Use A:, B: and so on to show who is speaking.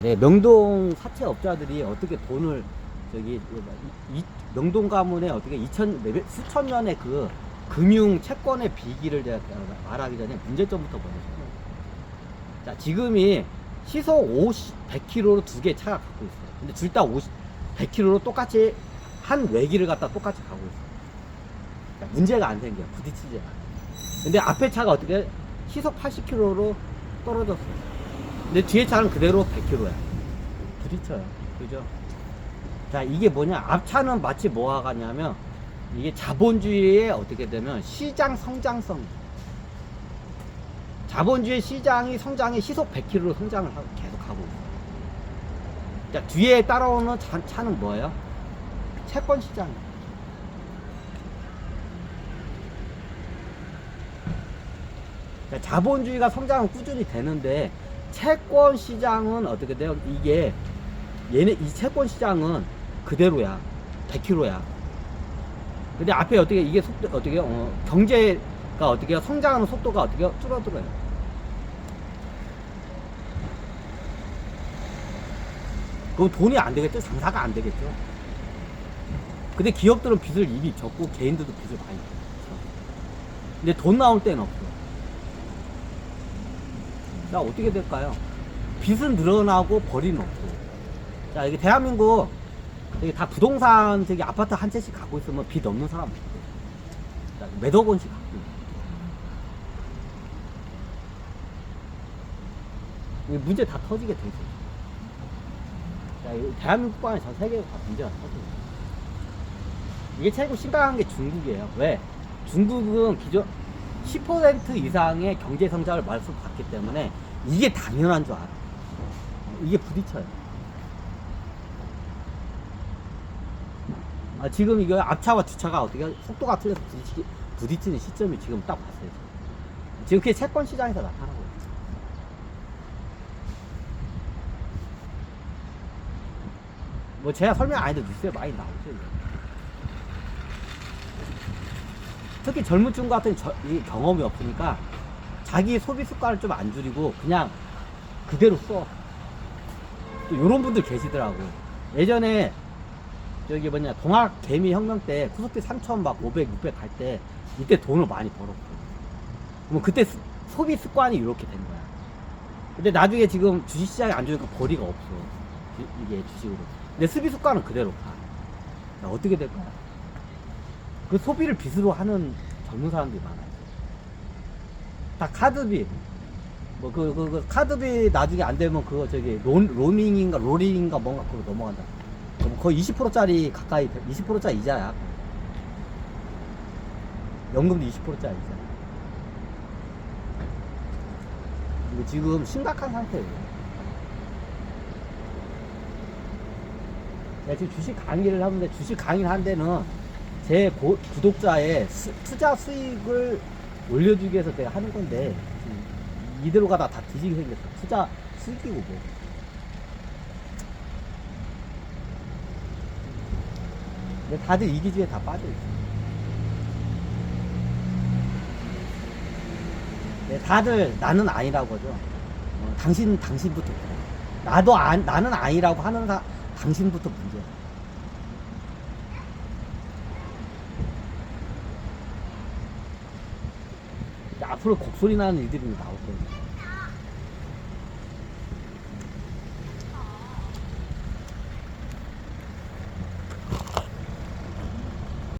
A: 네, 명동 사채 업자들이 어떻게 돈을 저기 명동 가문에 어떻게 2천 몇- 수천 년의 그 금융 채권의 비기를 말하기 전에 문제점부터 설명해요. 자, 지금이 시속 50, 100km로 두 개 차가 갖고 있어요. 근데 둘 다 50, 100km로 똑같이 한 외기를 갖다 똑같이 가고 있어요. 자, 문제가 안 생겨요. 부딪히지 않아요. 근데 앞에 차가 어떻게 시속 80km로 떨어졌어요. 근데 뒤에 차는 그대로 100km야. 부딪혀요. 그죠? 자, 이게 뭐냐? 앞차는 마치 뭐가 가냐면, 이게 자본주의에 어떻게 되면 시장 성장성. 자본주의 시장이 성장이 시속 100km로 성장을 하고 계속 하고 있어요. 자, 뒤에 따라오는 차, 차는 뭐예요? 채권 시장. 자, 자본주의가 성장은 꾸준히 되는데 채권 시장은 어떻게 돼요? 이게 얘네 이 채권 시장은 그대로야. 100km야. 근데 앞에 어떻게 이게 속도 어떻게 어, 경제가 어떻게? 성장하는 속도가 어떻게? 줄어들어요. 그럼 돈이 안 되겠죠? 장사가 안 되겠죠? 근데 기업들은 빚을 이미 졌고 개인들도 빚을 많이 졌어. 근데 돈 나올 때는 없어. 자, 어떻게 될까요? 빚은 늘어나고 벌이는 없고. 자, 이게 대한민국, 여기 다 부동산, 저기 아파트 한 채씩 갖고 있으면 빚 없는 사람 없고. 자, 몇억 원씩 갖고 있고. 이게 문제 다 터지게 돼 있어요. 아니라 전 세계에 다 문제가 터져요. 이게 최고 심각한 게 중국이에요. 왜? 중국은 기존 10% 이상의 경제 성장을 말씀받기 때문에 이게 당연한 줄 알아. 이게 부딪혀요. 아, 지금 이거 앞차와 뒷차가 어떻게 속도가 틀려서 부딪히, 부딪히는 시점이 지금 딱 봤어요. 지금 그게 채권 시장에서 나타나고 있어요. 뭐 제가 설명 안 해도 뉴스에 많이 나오죠. 이거. 특히 젊은 친구 같은 저, 이 경험이 없으니까 자기 소비 습관을 좀 안 줄이고 그냥 그대로 써. 또 이런 분들 계시더라고. 예전에 저기 뭐냐 동학 개미 혁명 때 코스피 3천 막 500, 600 갈 때 이때 돈을 많이 벌었고. 그럼 그때 스- 소비 습관이 이렇게 된 거야. 근데 나중에 지금 주식시장이 안 좋으니까 벌이가 없어. 이- 이게 주식으로. 근데 소비 습관은 그대로 가. 자, 어떻게 될까요? 그 소비를 빚으로 하는 젊은 사람들이 많아요. 다 카드비. 뭐, 그, 그, 그, 카드비 나중에 안 되면 그거 저기, 론, 로밍인가, 로링인가 뭔가 그거 넘어간다. 거의 20%짜리 가까이, 20%짜리 이자야. 연금도 20%짜리 이자. 이거 지금 심각한 상태예요. 제가 지금 주식 강의를 하는데 주식 강의를 한 데는 제 고- 구독자의 수- 투자 수익을 올려주기 위해서 내가 하는 건데 이대로 가다 다 뒤지게 생겼어. 투자 수익이고 뭐. 근데 다들 이 기주에 다 빠져 있어. 네, 다들 나는 아니라고 하죠. 어, 당신 당신부터. 나도 안, 나는 아니라고 하는 사, 당신부터 문제야. 앞으로 곡소리 나는 일들이 나올 거예요.